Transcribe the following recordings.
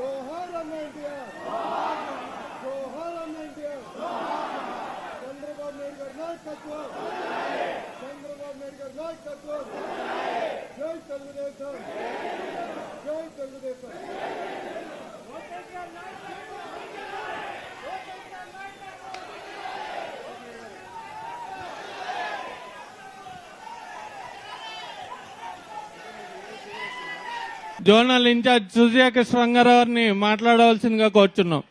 జోహార్ అన్న ఎన్టీఆర్ జోహార్ అన్న ఎన్టీఆర్ చంద్రబాబు నాయుడు గారి నాయకత్వం చంద్రబాబు నాయుడు గారి నాయకత్వం జోనల్ ఇన్ఛార్జ్ సుజయకృష్ణ రంగారావుని మాట్లాడవలసిందిగా కోరుచున్నాం.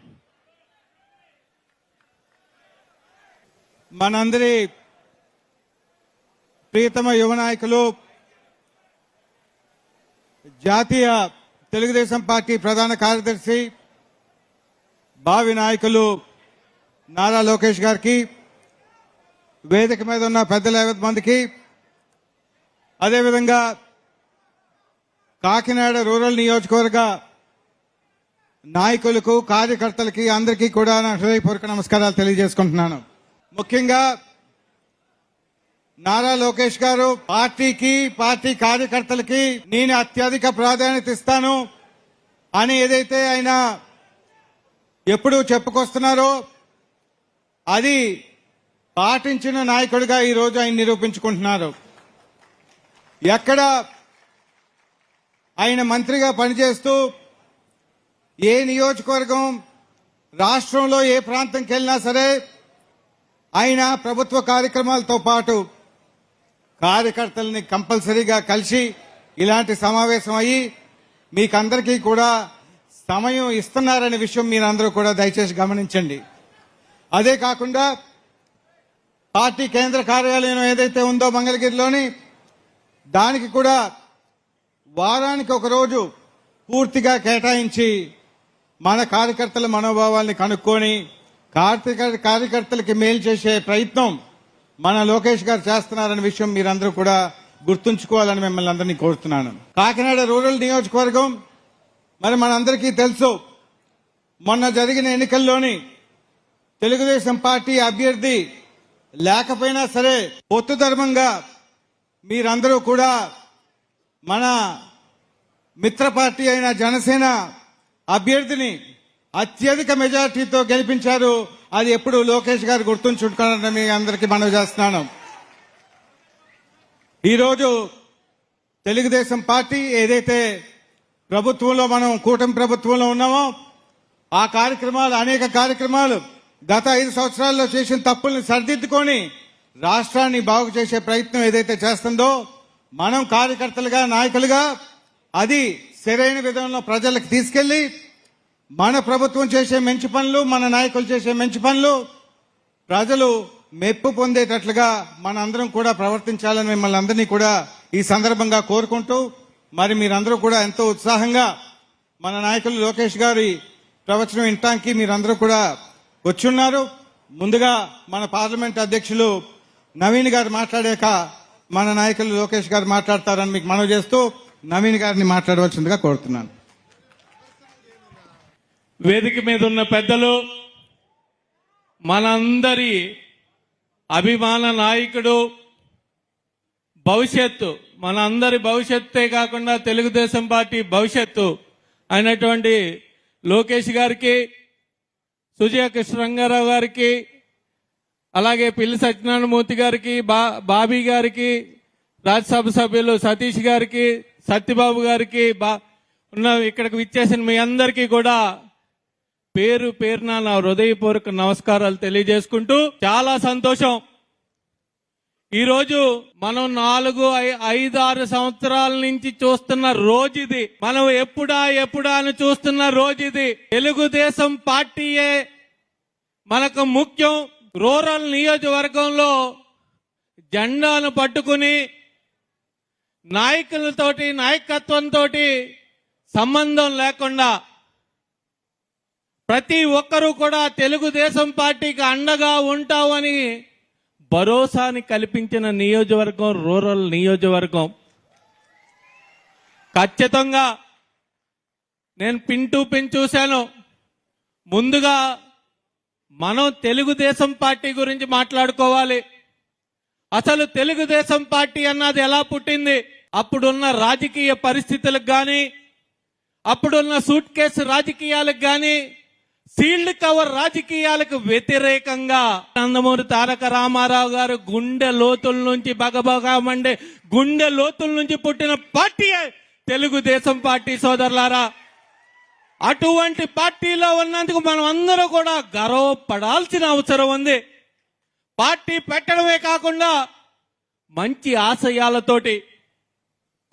మనందరి ప్రియతమ యువ నాయకులు జాతీయ తెలుగుదేశం పార్టీ ప్రధాన కార్యదర్శి భావి నాయకులు నారా లోకేష్ గారికి వేదిక మీద ఉన్న పెద్దల యావత్ మందికి అదేవిధంగా కాకినాడ రూరల్ నియోజకవర్గ నాయకులకు కార్యకర్తలకి అందరికీ కూడా నా హృదయపూర్వక నమస్కారాలు తెలియజేసుకుంటున్నాను. ముఖ్యంగా నారా లోకేష్ గారు పార్టీకి పార్టీ కార్యకర్తలకి నేను అత్యధిక ప్రాధాన్యత ఇస్తాను అని ఏదైతే ఆయన ఎప్పుడు చెప్పుకొస్తున్నారో అది పాటించిన నాయకుడిగా ఈరోజు ఆయన నిరూపించుకుంటున్నారు. ఎక్కడ ఆయన మంత్రిగా పనిచేస్తూ ఏ నియోజకవర్గం రాష్ట్రంలో ఏ ప్రాంతంకి వెళ్ళినా సరే ఆయన ప్రభుత్వ కార్యక్రమాలతో పాటు కార్యకర్తల్ని కంపల్సరీగా కలిసి ఇలాంటి సమావేశం అయ్యి మీకందరికీ కూడా సమయం ఇస్తున్నారనే విషయం మీరందరూ కూడా దయచేసి గమనించండి. అదే కాకుండా పార్టీ కేంద్ర కార్యాలయం ఏదైతే ఉందో మంగళగిరిలోని దానికి కూడా వారానికి ఒకరోజు పూర్తిగా కేటాయించి మన కార్యకర్తల మనోభావాల్ని కనుక్కొని కార్తీక కార్యకర్తలకి మేలు చేసే ప్రయత్నం మన లోకేష్ గారు చేస్తున్నారనే విషయం మీరందరూ కూడా గుర్తుంచుకోవాలని మిమ్మల్ని అందరినీ కోరుతున్నాను. కాకినాడ రూరల్ నియోజకవర్గం మరి మనందరికీ తెలుసు మొన్న జరిగిన ఎన్నికల్లోని తెలుగుదేశం పార్టీ అభ్యర్థి లేకపోయినా సరే పొత్తు ధర్మంగా మీరందరూ కూడా మన మిత్ర పార్టీ అయిన జనసేన అభ్యర్థిని అత్యధిక మెజార్టీతో గెలిపించారు. అది ఎప్పుడు లోకేష్ గారు గుర్తుంచుకుంటారని మీ అందరికీ మనవి చేస్తున్నాను. ఈరోజు తెలుగుదేశం పార్టీ ఏదైతే ప్రభుత్వంలో మనం కూటమి ప్రభుత్వంలో ఉన్నామో ఆ కార్యక్రమాలు అనేక కార్యక్రమాలు గత ఐదు సంవత్సరాల్లో చేసిన తప్పుల్ని సరిదిద్దుకొని రాష్ట్రాన్ని బాగు చేసే ప్రయత్నం ఏదైతే చేస్తుందో మనం కార్యకర్తలుగా నాయకులుగా అది సరైన విధంలో ప్రజలకు తీసుకెళ్ళి మన ప్రభుత్వం చేసే మంచి పనులు మన నాయకులు చేసే మంచి పనులు ప్రజలు మెప్పు పొందేటట్లుగా మన అందరం కూడా ప్రవర్తించాలని మిమ్మల్ని అందరినీ కూడా ఈ సందర్భంగా కోరుకుంటూ మరి మీరందరూ కూడా ఎంతో ఉత్సాహంగా మన నాయకులు లోకేష్ గారి ప్రవచనం వినటానికి మీరందరూ కూడా వచ్చున్నారు. ముందుగా మన పార్లమెంట్ అధ్యక్షులు నవీన్ గారు మాట్లాడాక మన నాయకులు లోకేష్ గారు మాట్లాడతారని మీకు మనవి చేస్తూ నవీన్ గారిని మాట్లాడవలసిందిగా కోరుతున్నాను. వేదిక మీద ఉన్న పెద్దలు మనందరి అభిమాన నాయకుడు భవిష్యత్తు మన అందరి భవిష్యత్తే కాకుండా తెలుగుదేశం పార్టీ భవిష్యత్తు అయినటువంటి లోకేష్ గారికి సుజయ కృష్ణ రంగారావు గారికి అలాగే పిల్లి సత్యనారాయణమూర్తి గారికి బా బాబీ గారికి రాజ్యసభ సభ్యులు సతీష్ గారికి సత్యబాబు గారికి బా ఉన్న ఇక్కడికి విచ్చేసిన మీ అందరికీ కూడా పేరు పేరున నా హృదయపూర్వక నమస్కారాలు తెలియజేసుకుంటూ చాలా సంతోషం. ఈరోజు మనం నాలుగు ఐ- ఐదు ఆరు సంవత్సరాల నుంచి చూస్తున్న రోజు ఇది మనం ఎప్పుడా ఎప్పుడా అని చూస్తున్న రోజుది. తెలుగుదేశం పార్టీయే మనకు ముఖ్యం. రూరల్ నియోజకవర్గంలో జెండాను పట్టుకుని నాయకులతోటి నాయకత్వంతో సంబంధం లేకుండా ప్రతి ఒక్కరూ కూడా తెలుగుదేశం పార్టీకి అండగా ఉంటామని భరోసాని కల్పించిన నియోజకవర్గం రూరల్ నియోజకవర్గం. ఖచ్చితంగా నేను పిన్ టు పిన్ చూశాను. ముందుగా మనం తెలుగుదేశం పార్టీ గురించి మాట్లాడుకోవాలి. అసలు తెలుగుదేశం పార్టీ అన్నది ఎలా పుట్టింది? అప్పుడున్న రాజకీయ పరిస్థితులకు కానీ అప్పుడున్న సూట్ కేసు రాజకీయాలకు కానీ సీల్డ్ కవర్ రాజకీయాలకు వ్యతిరేకంగా నందమూరి తారక రామారావు గారు గుండె లోతుల నుంచి బగబగా మండే గుండె లోతుల నుంచి పుట్టిన పార్టీ తెలుగుదేశం పార్టీ సోదరులారా. అటువంటి పార్టీలో ఉన్నందుకు మనం అందరూ కూడా గర్వపడాల్సిన అవసరం ఉంది. పార్టీ పెట్టడమే కాకుండా మంచి ఆశయాలతోటి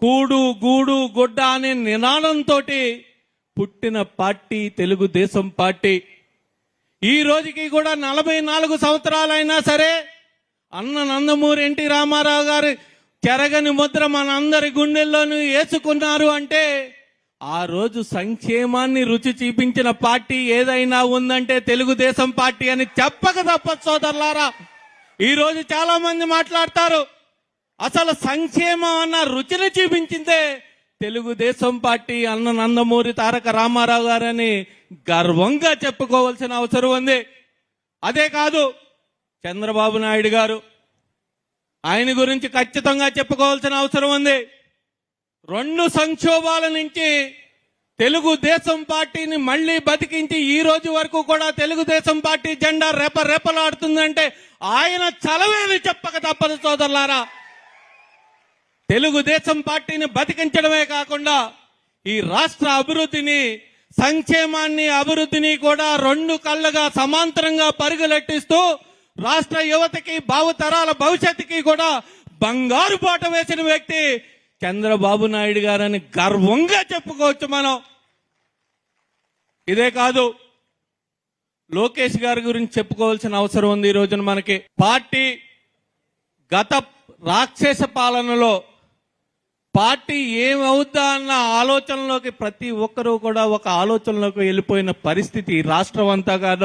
కూడు గూడు గుడ్డ అనే నినాదంతో పుట్టిన పార్టీ తెలుగుదేశం పార్టీ. ఈ రోజుకి కూడా నలభై నాలుగు సంవత్సరాలైనా సరే అన్న నందమూరి ఎన్టీ రామారావు గారు చెరగని ముద్ర మనందరి గుండెల్లోనూ వేసుకున్నారు అంటే ఆ రోజు సంక్షేమాన్ని రుచి చూపించిన పార్టీ ఏదైనా ఉందంటే తెలుగుదేశం పార్టీ అని చెప్పక తప్పదు సోదరులారా. ఈ రోజు చాలా మంది మాట్లాడతారు. అసలు సంక్షేమం అన్న రుచిని చూపించిందే తెలుగుదేశం పార్టీ అన్న నందమూరి తారక రామారావు గారని గర్వంగా చెప్పుకోవాల్సిన అవసరం ఉంది. అదే కాదు చంద్రబాబు నాయుడు గారు ఆయన గురించి ఖచ్చితంగా చెప్పుకోవాల్సిన అవసరం ఉంది. రెండు సంక్షోభాల నుంచి తెలుగుదేశం పార్టీని మళ్ళీ బతికించి ఈ రోజు వరకు కూడా తెలుగుదేశం పార్టీ జెండా రెప రెపలాడుతుందంటే ఆయన చలవేది చెప్పక తప్పదు సోదరులారా? తెలుగుదేశం పార్టీని బతికించడమే కాకుండా ఈ రాష్ట్ర అభివృద్ధిని సంక్షేమాన్ని అభివృద్ధిని కూడా రెండు కళ్ళగా సమాంతరంగా పరుగులెట్టిస్తూ రాష్ట్ర యువతకి భావతరాల భవిష్యత్తుకి కూడా బంగారు పాట వేసిన వ్యక్తి చంద్రబాబు నాయుడు గారని గర్వంగా చెప్పుకోవచ్చు మనం. ఇదే కాదు లోకేష్ గారి గురించి చెప్పుకోవాల్సిన అవసరం ఉంది ఈ రోజున మనకి. పార్టీ గత రాక్షస పాలనలో పార్టీ ఏమవుద్దా అన్న ఆలోచనలోకి ప్రతి ఒక్కరూ కూడా ఒక ఆలోచనలోకి వెళ్ళిపోయిన పరిస్థితి రాష్ట్రం అంతా కాదు.